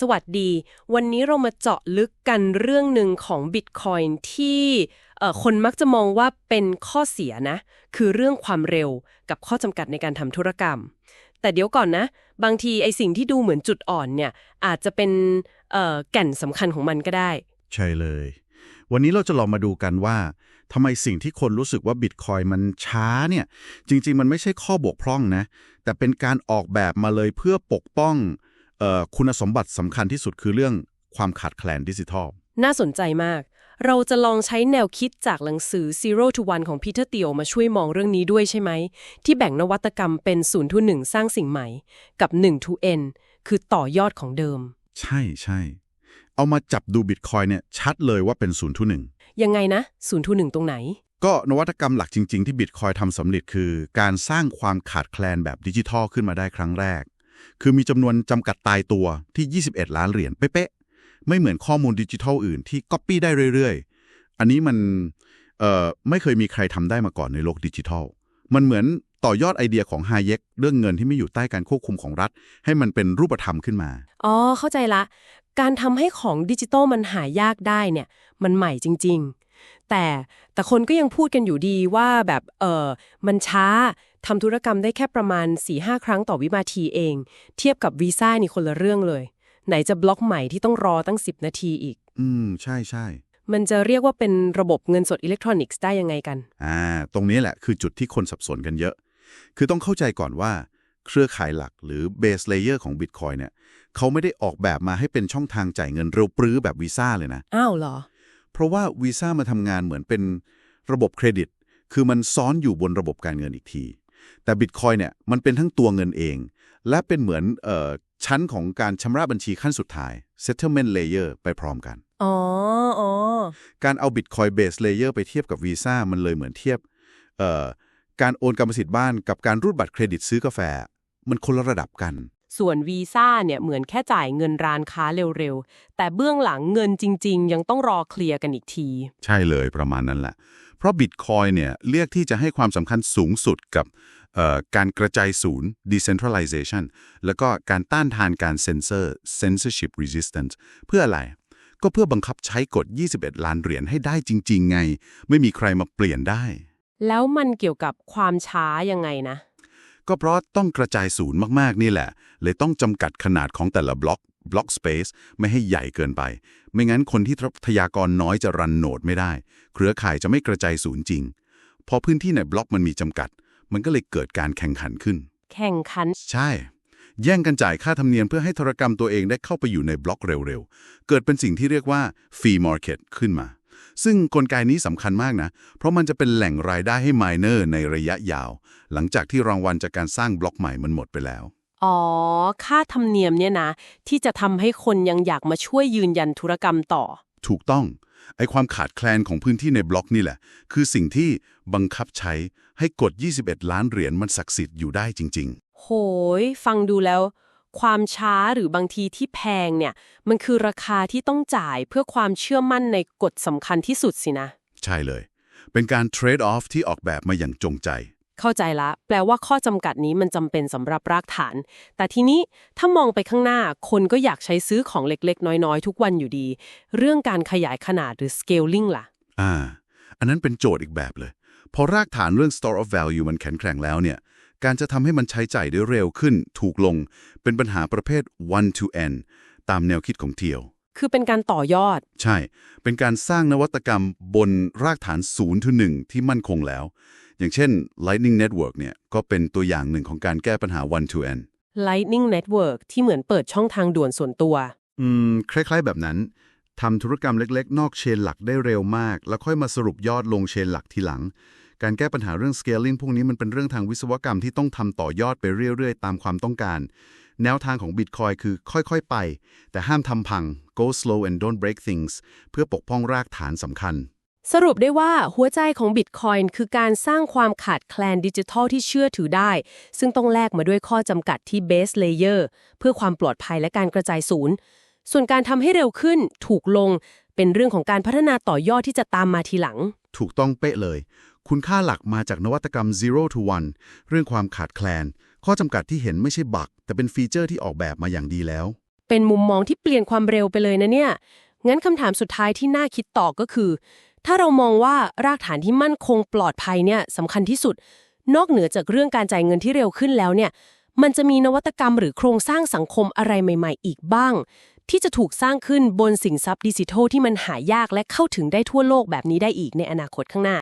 สวัสดี วันนี้เรามาเจาะลึกกันเรื่องหนึ่งของ Bitcoin ที่คนมักจะมองว่าเป็นข้อเสียนะ คือเรื่องความเร็วกับข้อจำกัดในการทำธุรกรรม แต่เดี๋ยวก่อนนะ บางทีไอสิ่งที่ดูเหมือนจุดอ่อนเนี่ย อาจจะเป็นแก่นสำคัญของมันก็ได้ ใช่เลย วันนี้เราจะลองมาดูกันว่าทำไมสิ่งที่คนรู้สึกว่าบิตคอยมันช้าเนี่ย จริง ๆ มันไม่ใช่ข้อบกพร่องนะ แต่เป็นการออกแบบมาเลยเพื่อปกป้อง คุณสมบัติสำคัญที่สุดคือเรื่องความขาดแคลนดิจิทัล น่าสนใจมาก เราจะลองใช้แนวคิดจากหนังสือ Zero to One ของ Peter Thiel มาช่วยมองเรื่องนี้ด้วยใช่ไหม ที่แบ่งนวัตกรรมเป็น0 to 1 สร้างสิ่งใหม่ กับ1 to N คือต่อยอดของเดิม ใช่ใช่เอามาจับดูบิตคอยเนี่ยชัดเลยว่าเป็นศูนย์ทุหนึ่งยังไงนะ0 to 1ตรงไหน ก็นวัตกรรมหลักจริง ๆ ที่บิตคอยทำสำเร็จคือ การสร้างความขาดแคลนแบบดิจิทัลขึ้นมาได้ครั้งแรก คือมีจำนวนจำกัดตายตัวที่ 21 ล้านเหรียญเป๊ะๆไม่เหมือนข้อมูลดิจิทัลอื่นที่ก๊อปปี้ได้เรื่อยๆ อันนี้มันเอ่อไม่เคยมีใครทำได้มาก่อนในโลกดิจิทัล มันเหมือนต่อยอดไอเดียของฮาเยกเรื่องเงินที่ไม่อยู่ใต้การควบคุมของรัฐ ให้มันเป็นรูปธรรมขึ้นมา อ๋อ เข้าใจละ การทำให้ของดิจิตอลมันหายากได้เนี่ย มันใหม่จริง ๆ แต่แต่คนก็ยังพูดกันอยู่ดีว่าแบบเออมันช้าทำธุรกรรมได้แค่ประมาณ4-5ครั้งต่อวินาทีเอง เทียบกับวีซ่านี่คนละเรื่องเลย ไหนจะบล็อกใหม่ที่ต้องรอตั้ง 10 นาทีอีก อืม ใช่ใช่มันจะเรียกว่าเป็นระบบเงินสดอิเล็กทรอนิกส์ได้ยังไงกัน อ่า ตรงนี้แหละคือจุดที่คนสับสนกันเยอะ คือต้องเข้าใจก่อนว่าเครือข่ายหลักหรือ base layer ของ Bitcoin เนี่ยเขาไม่ได้ออกแบบมาให้เป็นช่องทางจ่ายเงินเร็วปรื้อแบบวีซ่าเลยนะ อ้าวเหรอ เพราะว่าวีซ่ามาทำงานเหมือนเป็นระบบเครดิต คือมันซ้อนอยู่บนระบบการเงินอีกที แต่ Bitcoin เนี่ยมันเป็นทั้งตัวเงินเอง และเป็นเหมือนเอ่อชั้นของการชำระบัญชีขั้นสุดท้าย settlement layer ไปพร้อมกันอ๋ออ๋อการเอา Bitcoin base layer ไปเทียบกับวีซ่ามันเลยเหมือนเทียบเอ่อการโอนกรรมสิทธิ์บ้านกับการรูดบัตรเครดิตซื้อกาแฟ มันคนละระดับกัน ส่วนวีซ่าเนี่ยเหมือนแค่จ่ายเงินร้านค้าเร็วๆ แต่เบื้องหลังเงินจริง ๆ ยังต้องรอเคลียร์กันอีกที ใช่เลยประมาณนั้นแหละ เพราะ Bitcoin เนี่ยเลือกที่จะให้ความสำคัญสูงสุดกับเอ่อการกระจายศูนย์ decentralization แล้วก็การต้านทานการเซ็นเซอร์ censorship resistance เพื่ออะไร ก็เพื่อบังคับใช้กฎ 21 ล้านเหรียญให้ได้จริง ๆ ไง ไม่มีใครมาเปลี่ยนได้ แล้วมันเกี่ยวกับความช้ายังไงนะ ก็เพราะต้องกระจายศูนย์มากๆ นี่แหละ เลยต้องจำกัดขนาดของแต่ละบล็อกบล็อกสเปซไม่ให้ใหญ่เกินไป ไม่งั้นคนที่ทรัพยากรน้อยจะรันโนดไม่ได้ เครือข่ายจะไม่กระจายศูนย์จริง พอพื้นที่ในบล็อกมันมีจำกัด มันก็เลยเกิดการแข่งขันขึ้น แข่งขัน ใช่ แย่งกันจ่ายค่าธรรมเนียมเพื่อให้ธุรกรรมตัวเองได้เข้าไปอยู่ในบล็อกเร็วๆ เกิดเป็นสิ่งที่เรียกว่า fee market ขึ้นมา ซึ่งกลไกนี้สำคัญมากนะ เพราะมันจะเป็นแหล่งรายได้ให้ miner ในระยะยาว หลังจากที่รางวัลจากการสร้างบล็อกใหม่มันหมดไปแล้ว อ๋อ ค่าธรรมเนียมเนี่ยนะ ที่จะทำให้คนยังอยากมาช่วยยืนยันธุรกรรมต่อ ถูกต้อง ไอความขาดแคลนของพื้นที่ในบล็อกนี่แหละ คือสิ่งที่บังคับใช้ให้กด21 ล้านเหรียญมันศักดิ์สิทธิ์อยู่ได้จริง ๆ โหย ฟังดูแล้ว ความช้าหรือบางทีที่แพงเนี่ย มันคือราคาที่ต้องจ่ายเพื่อความเชื่อมั่นในกฎสำคัญที่สุดสินะ ใช่เลย เป็นการเทรดออฟที่ออกแบบมาอย่างจงใจ เข้าใจละ แปลว่าข้อจำกัดนี้มันจำเป็นสำหรับรากฐาน แต่ทีนี้ถ้ามองไปข้างหน้าคนก็อยากใช้ซื้อของเล็กๆ น้อยๆ ทุกวันอยู่ดี เรื่องการขยายขนาดหรือ scaling ล่ะ อ่า อันนั้นเป็นโจทย์อีกแบบเลย พอรากฐานเรื่อง store of value มันแข็งแกร่งแล้วเนี่ย การจะทำให้มันใช้จ่ายได้เร็วขึ้น ถูกลง เป็นปัญหาประเภท one to n ตามแนวคิดของเทียว คือเป็นการต่อยอด ใช่ เป็นการสร้างนวัตกรรมบนรากฐาน0ถึง1ที่มั่นคงแล้ว อย่างเช่น Lightning Network เนี่ยก็เป็นตัวอย่างหนึ่งของการแก้ปัญหา one to n Lightning Network ที่เหมือนเปิดช่องทางด่วนส่วนตัว อืม คล้าย ๆ แบบนั้นทำธุรกรรมเล็ก ๆ นอกเชนหลักได้เร็วมาก แล้วค่อยมาสรุปยอดลงเชนหลักทีหลัง การแก้ปัญหาเรื่อง scaling พวกนี้มันเป็นเรื่องทางวิศวกรรมที่ต้องทำต่อยอดไปเรื่อย ๆ ตามความต้องการ แนวทางของ Bitcoin คือค่อย ๆ ไป แต่ห้ามทำพัง go slow and don't break things เพื่อปกป้องรากฐานสำคัญ สรุปได้ว่าหัวใจของ Bitcoin คือการสร้างความขาดแคลนดิจิทัลที่เชื่อถือได้ ซึ่งต้องแลกมาด้วยข้อจำกัดที่ Base Layer เพื่อความปลอดภัยและการกระจายศูนย์ ส่วนการทำให้เร็วขึ้นถูกลงเป็นเรื่องของการพัฒนาต่อยอดที่จะตามมาทีหลัง ถูกต้องเป๊ะเลย คุณค่าหลักมาจากนวัตกรรม zero to one เรื่องความขาดแคลน ข้อจำกัดที่เห็นไม่ใช่บักแต่เป็นฟีเจอร์ที่ออกแบบมาอย่างดีแล้ว เป็นมุมมองที่เปลี่ยนความเร็วไปเลยนะเนี่ย งั้นคำถามสุดท้ายที่น่าคิดต่อก็คือ ถ้าเรามองว่ารากฐานที่มั่นคงปลอดภัยเนี่ยสำคัญที่สุด นอกเหนือจากเรื่องการจ่ายเงินที่เร็วขึ้นแล้วเนี่ย มันจะมีนวัตกรรมหรือโครงสร้างสังคมอะไรใหม่ ๆ อีกบ้าง ที่จะถูกสร้างขึ้นบนสินทรัพย์ดิจิทัลที่มันหายากและเข้าถึงได้ทั่วโลกแบบนี้ได้อีกในอนาคตข้างหน้า